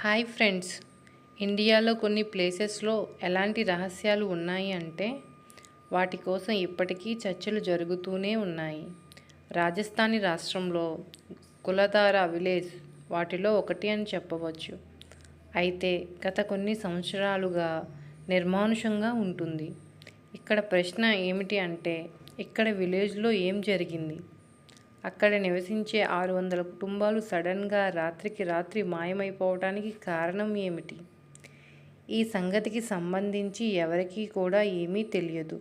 Hi friends. ఇండియాలో కొన్ని ప్లేసెస్లో ఎలాంటి రహస్యాలు ఉన్నాయి అంటే వాటి కోసం ఇప్పటికీ చర్చలు జరుగుతూనే ఉన్నాయి. రాజస్థానీ రాష్ట్రంలో కులధార విలేజ్ వాటిలో ఒకటి అని చెప్పవచ్చు. అయితే గత కొన్ని సంవత్సరాలుగా నిర్మానుషంగా ఉంటుంది. ఇక్కడ ప్రశ్న ఏమిటి అంటే ఇక్కడ విలేజ్లో ఏం జరిగింది? అక్కడ నివసించే ఆరు వందల కుటుంబాలు సడన్గా రాత్రికి రాత్రి మాయమైపోవటానికి కారణం ఏమిటి? ఈ సంగతికి సంబంధించి ఎవరికీ కూడా ఏమీ తెలియదు.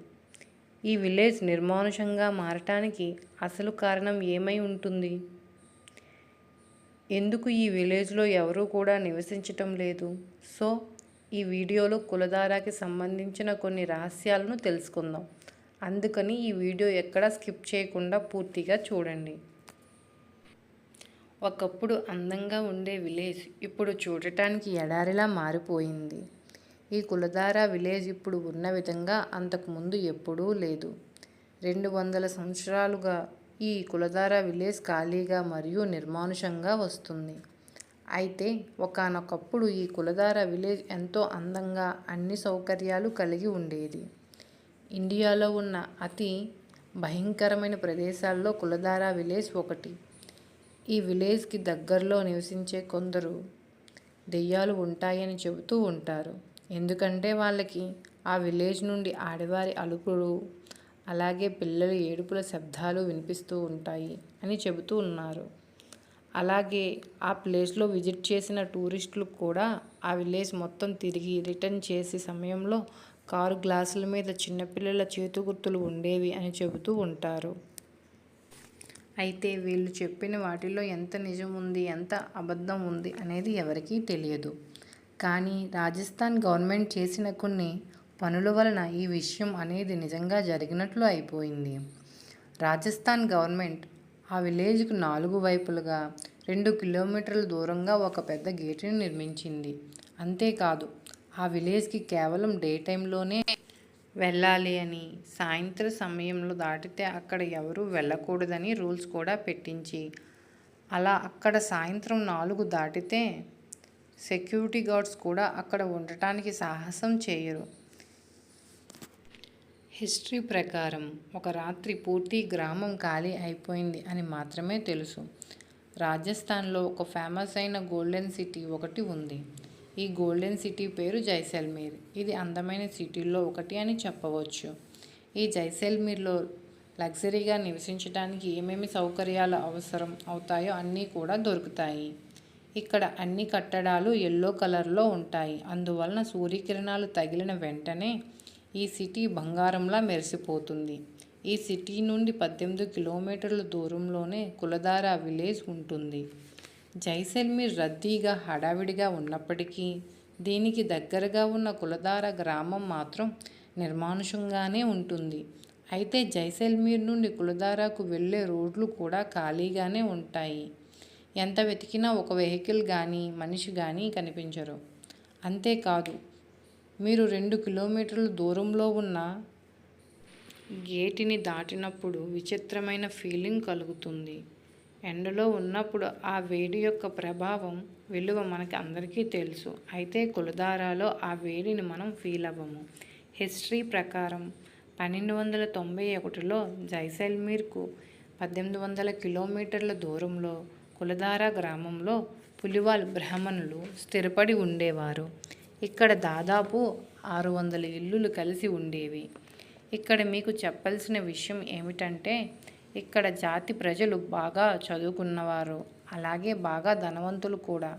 ఈ విలేజ్ నిర్మానుషంగా మారటానికి అసలు కారణం ఏమై ఉంటుంది? ఎందుకు ఈ విలేజ్లో ఎవరూ కూడా నివసించటం లేదు? సో ఈ వీడియోలో కులధారాకి సంబంధించిన కొన్ని రహస్యాలను తెలుసుకుందాం. అందుకని ఈ వీడియో ఎక్కడా స్కిప్ చేయకుండా పూర్తిగా చూడండి. ఒకప్పుడు అందంగా ఉండే విలేజ్ ఇప్పుడు చూడటానికి ఎడారిలా మారిపోయింది. ఈ కులధార విలేజ్ ఇప్పుడు ఉన్న విధంగా అంతకుముందు ఎప్పుడూ లేదు. రెండు వందల సంవత్సరాలుగా ఈ కులధార విలేజ్ ఖాళీగా మరియు నిర్మానుషంగా వస్తుంది. అయితే ఒకనొకప్పుడు ఈ కులధార విలేజ్ ఎంతో అందంగా అన్ని సౌకర్యాలు కలిగి ఉండేది. ఇండియాలో ఉన్న అతి భయంకరమైన ప్రదేశాల్లో కులదార విలేజ్ ఒకటి. ఈ విలేజ్కి దగ్గరలో నివసించే కొందరు దెయ్యాలు ఉంటాయని చెబుతూ ఉంటారు. ఎందుకంటే వాళ్ళకి ఆ విలేజ్ నుండి ఆడవారి అలుపులు అలాగే పిల్లల ఏడుపుల శబ్దాలు వినిపిస్తూ ఉంటాయి అని చెబుతూ ఉన్నారు. అలాగే ఆ ప్లేస్లో విజిట్ చేసిన టూరిస్టులు కూడా ఆ విలేజ్ మొత్తం తిరిగి రిటర్న్ చేసే సమయంలో కారు గ్లాసుల మీద చిన్నపిల్లల చేతుగుర్తులు ఉండేవి అని చెబుతూ ఉంటారు. అయితే వీళ్ళు చెప్పిన వాటిలో ఎంత నిజం ఉంది ఎంత అబద్ధం ఉంది అనేది ఎవరికీ తెలియదు. కానీ రాజస్థాన్ గవర్నమెంట్ చేసిన కొన్ని పనుల వలన ఈ విషయం అనేది నిజంగా జరిగినట్లు అయిపోయింది. రాజస్థాన్ గవర్నమెంట్ ఆ విలేజ్కు నాలుగు వైపులుగా రెండు కిలోమీటర్ల దూరంగా ఒక పెద్ద గేటుని నిర్మించింది. అంతేకాదు ఆ విలేజ్కి కేవలం డే టైంలోనే వెళ్ళాలి అని సాయంత్రం సమయంలో దాటితే అక్కడ ఎవరు వెళ్ళకూడదని రూల్స్ కూడా పెట్టించి అలా అక్కడ సాయంత్రం నాలుగు దాటితే సెక్యూరిటీ గార్డ్స్ కూడా అక్కడ ఉండటానికి సాహసం చేయరు. హిస్టరీ ప్రకారం ఒక రాత్రి పూర్తి గ్రామం ఖాళీ అయిపోయింది అని మాత్రమే తెలుసు. రాజస్థాన్లో ఒక ఫేమస్ అయిన గోల్డెన్ సిటీ ఒకటి ఉంది. ఈ గోల్డెన్ సిటీ పేరు జైసల్మీర్. ఇది అందమైన సిటీల్లో ఒకటి అని చెప్పవచ్చు. ఈ జైసల్మీర్లో లగ్జరీగా నివసించడానికి ఏమేమి సౌకర్యాలు అవసరం అవుతాయో అన్నీ కూడా దొరుకుతాయి. ఇక్కడ అన్ని కట్టడాలు ఎల్లో కలర్లో ఉంటాయి. అందువలన సూర్యకిరణాలు తగిలిన వెంటనే ఈ సిటీ బంగారంలా మెరిసిపోతుంది. ఈ సిటీ నుండి పద్దెనిమిది కిలోమీటర్ల దూరంలోనే కులదార విలేజ్ ఉంటుంది. జైసల్మీర్ రద్దీగా హడావిడిగా ఉన్నప్పటికీ దీనికి దగ్గరగా ఉన్న కులదార గ్రామం మాత్రం నిర్మానుషంగానే ఉంటుంది. అయితే జైసల్మీర్ నుండి కులదారాకు వెళ్ళే రోడ్లు కూడా ఖాళీగానే ఉంటాయి. ఎంత వెతికినా ఒక వెహికల్ కానీ మనిషి కానీ కనిపించరు. అంతేకాదు మీరు రెండు కిలోమీటర్ల దూరంలో ఉన్న గేటిని దాటినప్పుడు విచిత్రమైన ఫీలింగ్ కలుగుతుంది. ఎండలో ఉన్నప్పుడు ఆ వేడి యొక్క ప్రభావం విలువ మనకి అందరికీ తెలుసు. అయితే కులధారాలో ఆ వేడిని మనం ఫీల్ అవ్వము. హిస్టరీ ప్రకారం పన్నెండు వందల తొంభై ఒకటిలో జైసల్మీర్కు పద్దెనిమిది వందల కిలోమీటర్ల దూరంలో కులధారా గ్రామంలో పులివాల్ బ్రాహ్మణులు స్థిరపడి ఉండేవారు. ఇక్కడ దాదాపు ఆరు వందల ఇల్లులు కలిసి ఉండేవి. ఇక్కడ మీకు చెప్పాల్సిన విషయం ఏమిటంటే ఇక్కడ జాతి ప్రజలు బాగా చదువుకున్నవారు అలాగే బాగా ధనవంతులు కూడా.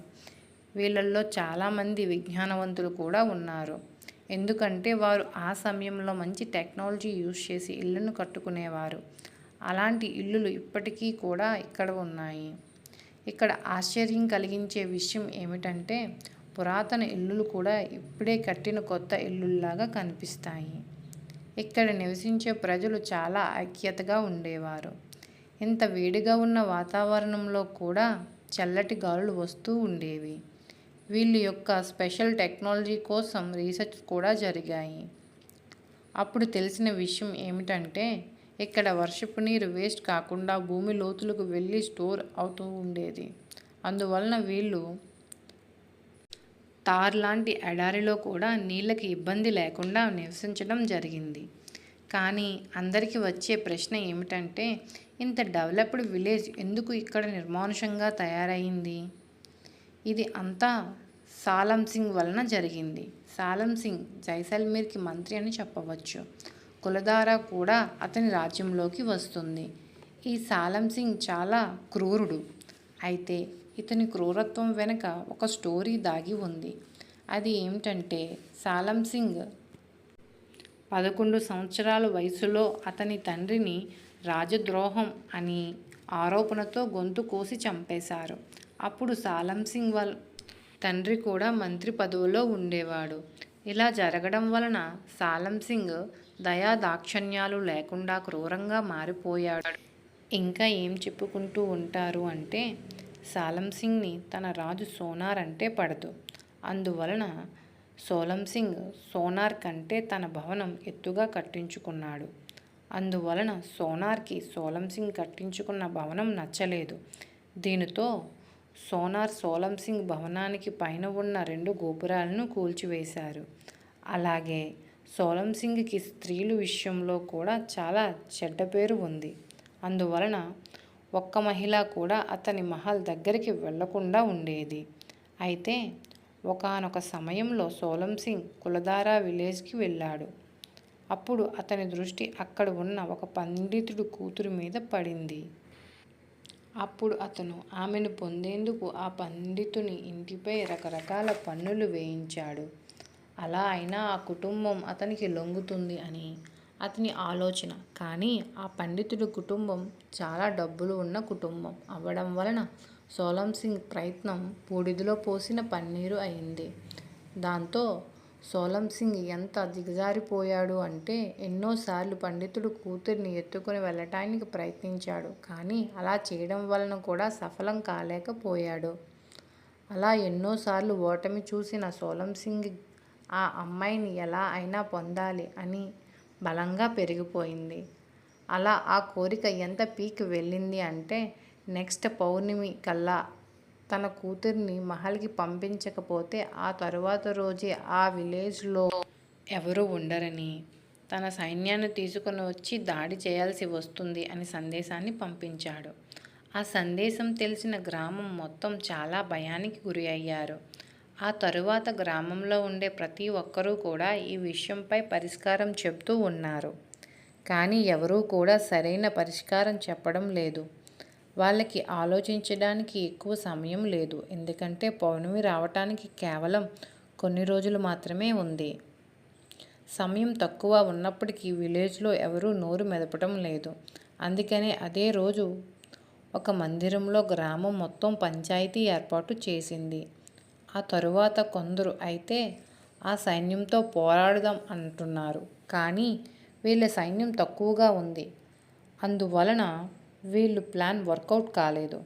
వీళ్ళల్లో చాలామంది విజ్ఞానవంతులు కూడా ఉన్నారు. ఎందుకంటే వారు ఆ సమయంలో మంచి టెక్నాలజీ యూజ్ చేసి ఇల్లును కట్టుకునేవారు. అలాంటి ఇల్లులు ఇప్పటికీ కూడా ఇక్కడ ఉన్నాయి. ఇక్కడ ఆశ్చర్యం కలిగించే విషయం ఏమిటంటే పురాతన ఇల్లులు కూడా ఇప్పుడే కట్టిన కొత్త ఇల్లుల్లాగా కనిపిస్తాయి. ఇక్కడ నివసించే ప్రజలు చాలా ఐక్యతగా ఉండేవారు. ఇంత వేడిగా ఉన్న వాతావరణంలో కూడా చల్లటి గాలులు వస్తూ ఉండేవి. వీళ్ళ యొక్క స్పెషల్ టెక్నాలజీ కోసం రీసెర్చ్ కూడా జరిగాయి. అప్పుడు తెలిసిన విషయం ఏమిటంటే ఇక్కడ వర్షపు నీరు వేస్ట్ కాకుండా భూమి లోతులకు వెళ్ళి స్టోర్ అవుతూ ఉండేది. అందువలన వీళ్ళు తార్ లాంటి ఎడారిలో కూడా నీళ్ళకి ఇబ్బంది లేకుండా నివసించడం జరిగింది. కానీ అందరికీ వచ్చే ప్రశ్న ఏమిటంటే ఇంత డెవలప్డ్ విలేజ్ ఎందుకు ఇక్కడ నిర్మానుషంగా తయారైంది? ఇది అంతా సాలం సింగ్ వలన జరిగింది. సాలం సింగ్ జైసల్మీర్కి మంత్రి అని చెప్పవచ్చు. కులధార కూడా అతని రాజ్యంలోకి వస్తుంది. ఈ సాలం సింగ్ చాలా క్రూరుడు. అయితే ఇతని క్రూరత్వం వెనుక ఒక స్టోరీ దాగి ఉంది. అది ఏమిటంటే సాలం సింగ్. పదకొండు సంవత్సరాల వయసులో అతని తండ్రిని రాజద్రోహం అని ఆరోపణతో గొంతు కోసి చంపేశారు. అప్పుడు సాలం సింగ్ వాళ్ళ తండ్రి కూడా మంత్రి పదవిలో ఉండేవాడు. ఇలా జరగడం వలన సాలం సింగ్ దయా దాక్షణ్యాలు లేకుండా క్రూరంగా మారిపోయాడు. ఇంకా ఏం చెప్పుకుంటూ ఉంటారు అంటే సాలం సింగ్ని తన రాజు సోనార్ అంటే పడదు. అందువలన సోలం సింగ్ సోనార్ కంటే తన భవనం ఎత్తుగా కట్టించుకున్నాడు. అందువలన సోనార్కి సోలం సింగ్ కట్టించుకున్న భవనం నచ్చలేదు. దీనితో సోనార్ సోలం సింగ్ భవనానికి పైన ఉన్న రెండు గోపురాలను కూల్చివేశారు. అలాగే సోలం సింగ్కి స్త్రీలు విషయంలో కూడా చాలా చెడ్డ పేరు ఉంది. అందువలన ఒక్క మహిళ కూడా అతని మహల్ దగ్గరికి వెళ్ళకుండా ఉండేది. అయితే ఒకానొక సమయంలో సోలం సింగ్ కులధారా విలేజ్కి వెళ్ళాడు. అప్పుడు అతని దృష్టి అక్కడ ఉన్న ఒక పండితుడు కూతురు మీద పడింది. అప్పుడు అతను ఆమెను పొందేందుకు ఆ పండితుని ఇంటిపై రకరకాల పన్నులు వేయించాడు. అలా అయినా ఆ కుటుంబం అతనికి లొంగుతుంది అని అతని ఆలోచన. కానీ ఆ పండితుడి కుటుంబం చాలా డబ్బులు ఉన్న కుటుంబం. అవ్వడం వలన సోలం సింగ్ ప్రయత్నం బూడిదలో పోసిన పన్నీరు అయింది. దాంతో సోలం సింగ్ ఎంత దిగజారిపోయాడు అంటే ఎన్నోసార్లు పండితుడు కూతుర్ని ఎత్తుకుని వెళ్ళటానికి ప్రయత్నించాడు. కానీ అలా చేయడం వలన కూడా సఫలం కాలేకపోయాడు. అలా ఎన్నోసార్లు ఓటమి చూసిన సోలం సింగ్ ఆ అమ్మాయిని ఎలా అయినా పొందాలి అని బలంగా పెరిగిపోయింది. అలా ఆ కోరిక ఎంత పీక్ వెళ్ళింది అంటే నెక్స్ట్ పౌర్ణమి కల్లా తన కూతుర్ని మహల్కి పంపించకపోతే ఆ తరువాత రోజే ఆ విలేజ్లో ఎవరు ఉండరని తన సైన్యాన్ని తీసుకుని వచ్చి దాడి చేయాల్సి వస్తుంది అని సందేశాన్ని పంపించాడు. ఆ సందేశం తెలిసిన గ్రామం మొత్తం చాలా భయానికి గురి అయ్యారు. ఆ తరువాత గ్రామంలో ఉండే ప్రతి ఒక్కరూ కూడా ఈ విషయంపై పరిష్కారం చెబుతూ ఉన్నారు. కానీ ఎవరూ కూడా సరైన పరిష్కారం చెప్పడం లేదు. వాళ్ళకి ఆలోచించడానికి ఎక్కువ సమయం లేదు. ఎందుకంటే పౌర్ణమి రావటానికి కేవలం కొన్ని రోజులు మాత్రమే ఉంది. సమయం తక్కువ ఉన్నప్పటికీ విలేజ్లో ఎవరూ నోరు మెదపడం లేదు. అందుకనే అదే రోజు ఒక మందిరంలో గ్రామం మొత్తం పంచాయతీ ఏర్పాటు చేసింది. ఆ తరువాత కొందరు అయితే ఆ సైన్యంతో పోరాడదాం అంటున్నారు. కానీ వీళ్ళ సైన్యం తక్కువగా ఉంది. అందువలన వీళ్ళు ప్లాన్ వర్కౌట్ కాలేదు.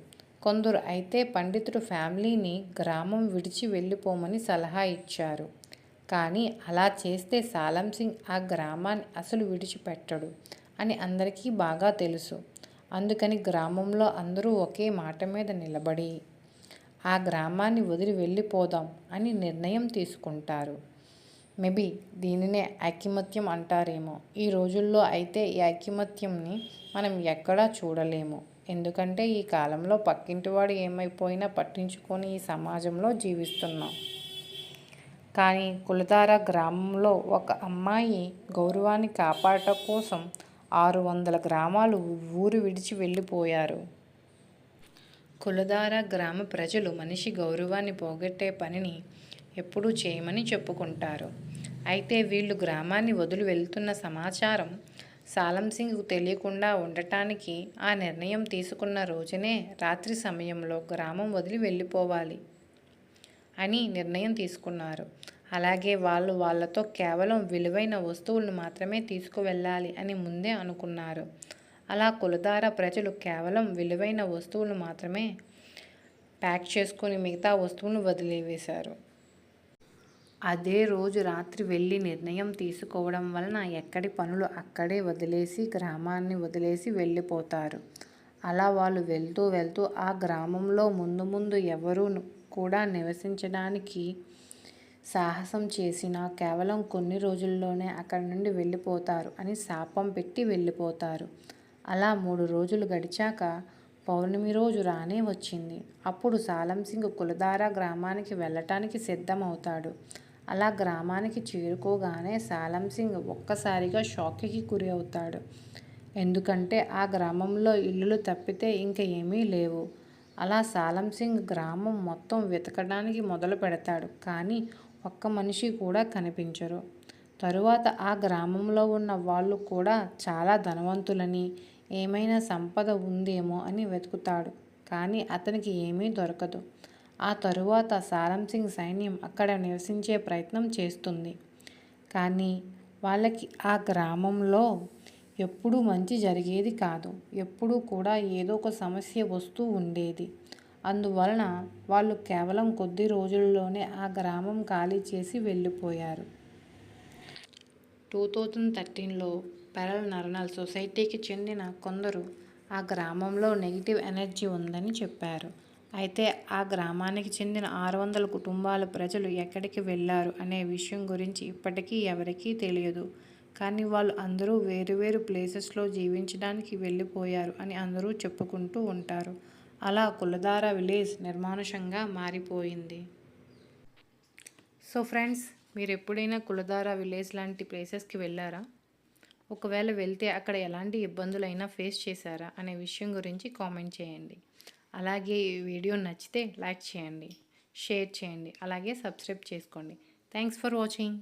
కొందరు అయితే పండితుడు ఫ్యామిలీని గ్రామం విడిచి వెళ్ళిపోమని సలహా ఇచ్చారు. కానీ అలా చేస్తే సాలం సింగ్ ఆ గ్రామాన్ని అసలు విడిచిపెట్టడు అని అందరికీ బాగా తెలుసు. అందుకని గ్రామంలో అందరూ ఒకే మాట మీద నిలబడి ఆ గ్రామాన్ని వదిలి వెళ్ళిపోదాం అని నిర్ణయం తీసుకుంటారు. మేబీ దీనినే ఐకమత్యం అంటారేమో. ఈ రోజుల్లో అయితే ఈ ఐకమత్యంని మనం ఎక్కడా చూడలేము. ఎందుకంటే ఈ కాలంలో పక్కింటివాడు ఏమైపోయినా పట్టించుకొని ఈ సమాజంలో జీవిస్తున్నాం. కానీ కులధార గ్రామంలో ఒక అమ్మాయి గౌరవాన్ని కాపాడటం కోసం ఆరు వందల గ్రామాలు ఊరు విడిచి వెళ్ళిపోయారు. కులదార గ్రామ ప్రజలు మనిషి గౌరవాన్ని పోగొట్టే పనిని ఎప్పుడూ చేయమని చెప్పుకుంటారు. అయితే వీళ్ళు గ్రామాన్ని వదిలి వెళ్తున్న సమాచారం సాలం సింగ్కు తెలియకుండా ఉండటానికి ఆ నిర్ణయం తీసుకున్న రోజునే రాత్రి సమయంలో గ్రామం వదిలి వెళ్ళిపోవాలి అని నిర్ణయం తీసుకున్నారు. అలాగే వాళ్ళు వాళ్ళతో కేవలం విలువైన వస్తువులను మాత్రమే తీసుకువెళ్ళాలి అని ముందే అనుకున్నారు. అలా కులధార ప్రజలు కేవలం విలువైన వస్తువులు మాత్రమే ప్యాక్ చేసుకొని మిగతా వస్తువులను వదిలివేశారు. అదే రోజు రాత్రి వెళ్ళి నిర్ణయం తీసుకోవడం వలన ఎక్కడి పనులు అక్కడే వదిలేసి గ్రామాన్ని వదిలేసి వెళ్ళిపోతారు. అలా వాళ్ళు వెళ్తూ వెళ్తూ ఆ గ్రామంలో ముందు ముందు ఎవరు కూడా నివసించడానికి సాహసం చేసినా కేవలం కొన్ని రోజుల్లోనే అక్కడి నుండి వెళ్ళిపోతారు అని శాపం పెట్టి వెళ్ళిపోతారు. అలా మూడు రోజులు గడిచాక పౌర్ణమి రోజు రానే వచ్చింది. అప్పుడు సాలంసింగ్ కులదార గ్రామానికి వెళ్ళటానికి సిద్ధమవుతాడు. అలా గ్రామానికి చేరుకోగానే సాలంసింగ్ ఒక్కసారిగా షాక్కి గురి అవుతాడు. ఎందుకంటే ఆ గ్రామంలో ఇల్లులు తప్పితే ఇంక ఏమీ లేవు. అలా సాలంసింగ్ గ్రామం మొత్తం వెతకడానికి మొదలు పెడతాడు. కానీ ఒక్క మనిషి కూడా కనిపించరు. తరువాత ఆ గ్రామంలో ఉన్న వాళ్ళు కూడా చాలా ధనవంతులని ఏమైనా సంపద ఉందేమో అని వెతుకుతాడు. కానీ అతనికి ఏమీ దొరకదు. ఆ తరువాత సారం సింగ్ సైన్యం అక్కడ నివసించే ప్రయత్నం చేస్తుంది. కానీ వాళ్ళకి ఆ గ్రామంలో ఎప్పుడూ మంచి జరిగేది కాదు. ఎప్పుడూ కూడా ఏదో ఒక సమస్య వస్తూ ఉండేది. అందువలన వాళ్ళు కేవలం కొద్ది రోజుల్లోనే ఆ గ్రామం ఖాళీ చేసి వెళ్ళిపోయారు. టూ థౌజండ్ థర్టీన్లో పెరల్ నర్నల్ సొసైటీకి చెందిన కొందరు ఆ గ్రామంలో నెగిటివ్ ఎనర్జీ ఉందని చెప్పారు. అయితే ఆ గ్రామానికి చెందిన ఆరు వందల కుటుంబాల ప్రజలు ఎక్కడికి వెళ్ళారు అనే విషయం గురించి ఇప్పటికీ ఎవరికీ తెలియదు. కానీ వాళ్ళు అందరూ వేరు వేరు ప్లేసెస్లో జీవించడానికి వెళ్ళిపోయారు అని అందరూ చెప్పుకుంటూ ఉంటారు. అలా కులధార విలేజ్ నిర్మానుషంగా మారిపోయింది. సో ఫ్రెండ్స్ మీరు ఎప్పుడైనా కులదార విలేజ్ లాంటి ప్లేసెస్కి వెళ్ళారా? ఒకవేళ వెళ్తే అక్కడ ఎలాంటి ఇబ్బందులైనా ఫేస్ చేశారా? అనే విషయం గురించి కామెంట్ చేయండి. అలాగే ఈ వీడియో నచ్చితే లైక్ చేయండి షేర్ చేయండి అలాగే సబ్స్క్రైబ్ చేసుకోండి. Thanks for watching.